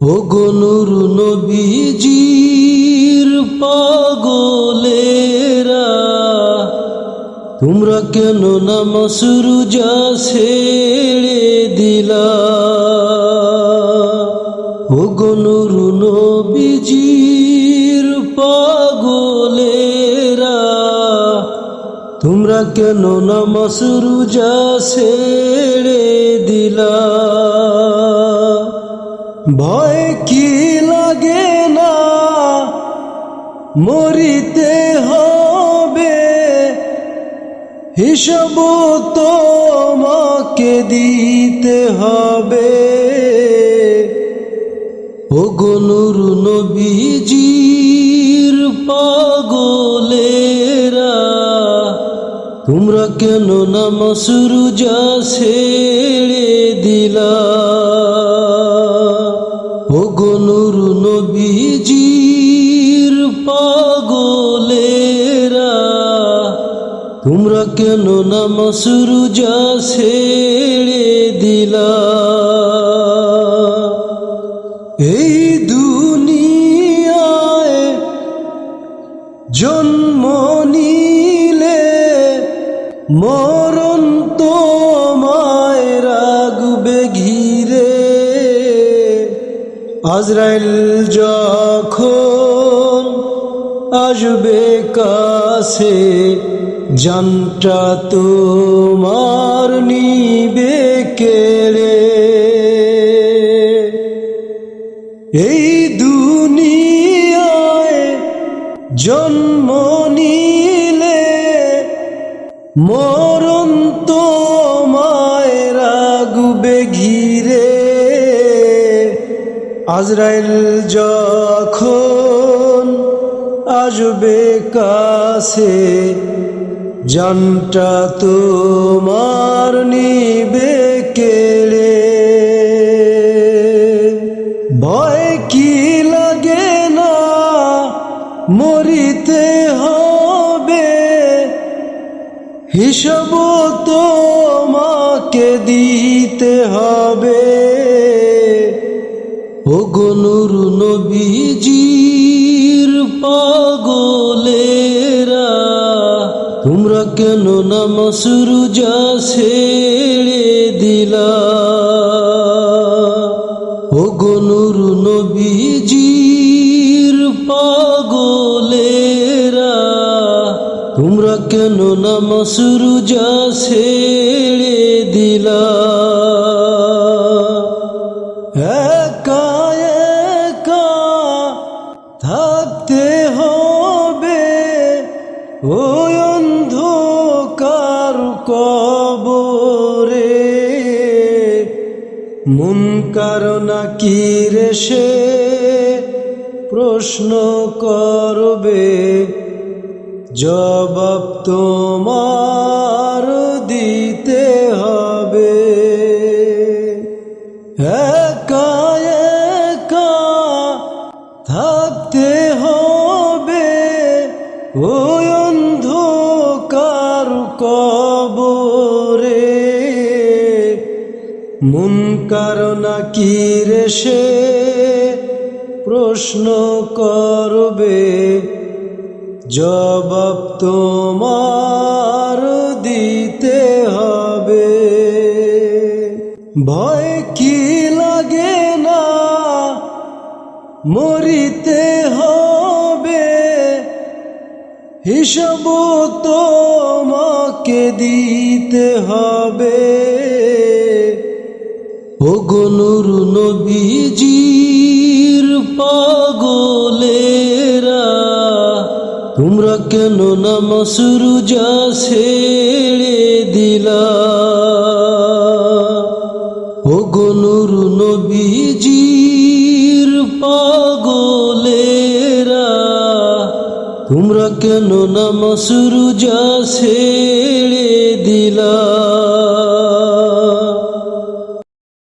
ও গনুর নবীজির পাগলেরা, তোমরা কেন নামাজ রোজা ছেড়ে দিলা? ও গনুর নবীজির পাগলেরা, তোমরা কেন নামাজ রোজা ছেড়ে ভয় কি লাগে না? মরিতে হবে। হিসাব তোমাকে দিতে হবে। ও গনুর নবীজির পাগলেরা, তোমরা কেন নামাজ রোজা ছেড়ে দিলা? নবীজির পাগলেরা তোমরা কেন নামাজ রোজা ছেড়ে দিলা? এই দুনিয়ায় জন্ম নিলে মরণ তোমায় আজরাইল যখন আসবে কাছে জানটা তোমার নিবে কেড়ে। এই দুনিয়ায় জন্ম নিলে মরণ আজরাইল যখন আসবে কাছে, জানটা তোমার নিবে কেড়ে। ভয় কি লাগে না, মরিতে হবে। হিসাব তোমাকে দিতে হবে গনুর নবীজির পাগলেরা, তোমরা কেন নামাজ রোজা ছেড়ে দিলা? ও গনুর নবীজির পাগলেরা, তোমরা কেন নামাজ রোজা ছেড়ে ওই অন্ধকার কবরে মন কারণা কি রে সে প্রশ্ন করবে? জবাব তোমার দিতে হবে। একা একা থাকতে হবে। ওই মন কারণা কি রে সে? প্রশ্ন করবে। জবাব তোমার দিতে হবে। ভয় কি লাগে না? মরিতে হবে। হিসাব তোমাকে দিতে হবে। ও গনুর নবীজির পাগলেরা, তোমরা কেন নামাজ রোজা ছেড়ে দিলা? ও গনুর নবীজির পাগলেরা, তোমরা কেন নামাজ রোজা ছেড়ে দিলা?